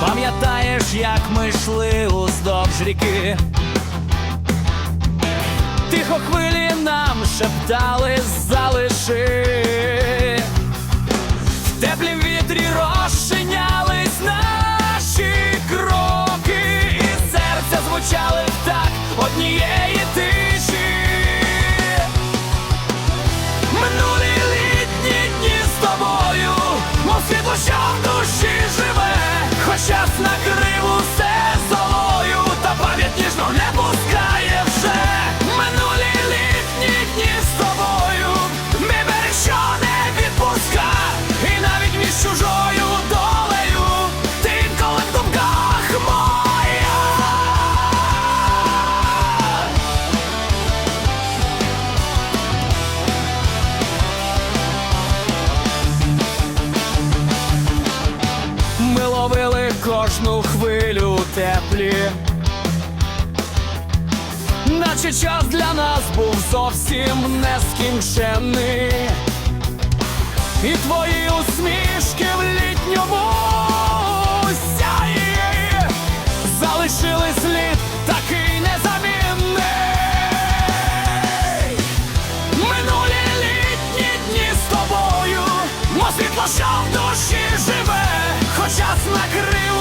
Пам'ятаєш, як ми йшли уздовж ріки? Тихо хвилі нам шептали залиши. В теплім вітрі розчинялись наші кроки, і серця звучали так однієї тиші. Минулі літні дні з тобою, мов світло, що в душі живе, хоч час накрив усе кожну хвилю теплі. Наче час для нас був зовсім нескінченний. І твої усмішки в літньому сяї залишили слід такий незамінний. Минулі літні дні з тобою, мов світло, що в душі живе, хоч час накрив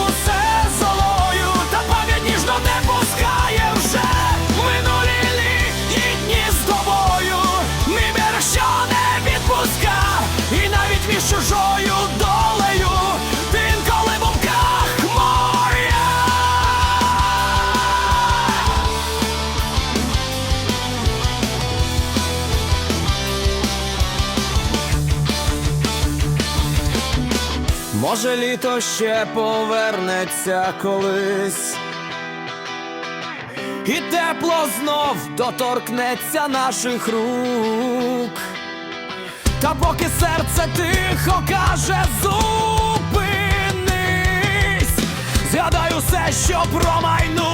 Може, літо ще повернеться колись, і тепло знов доторкнеться наших рук. Та поки серце тихо каже зупинись, згадай усе, що збулось.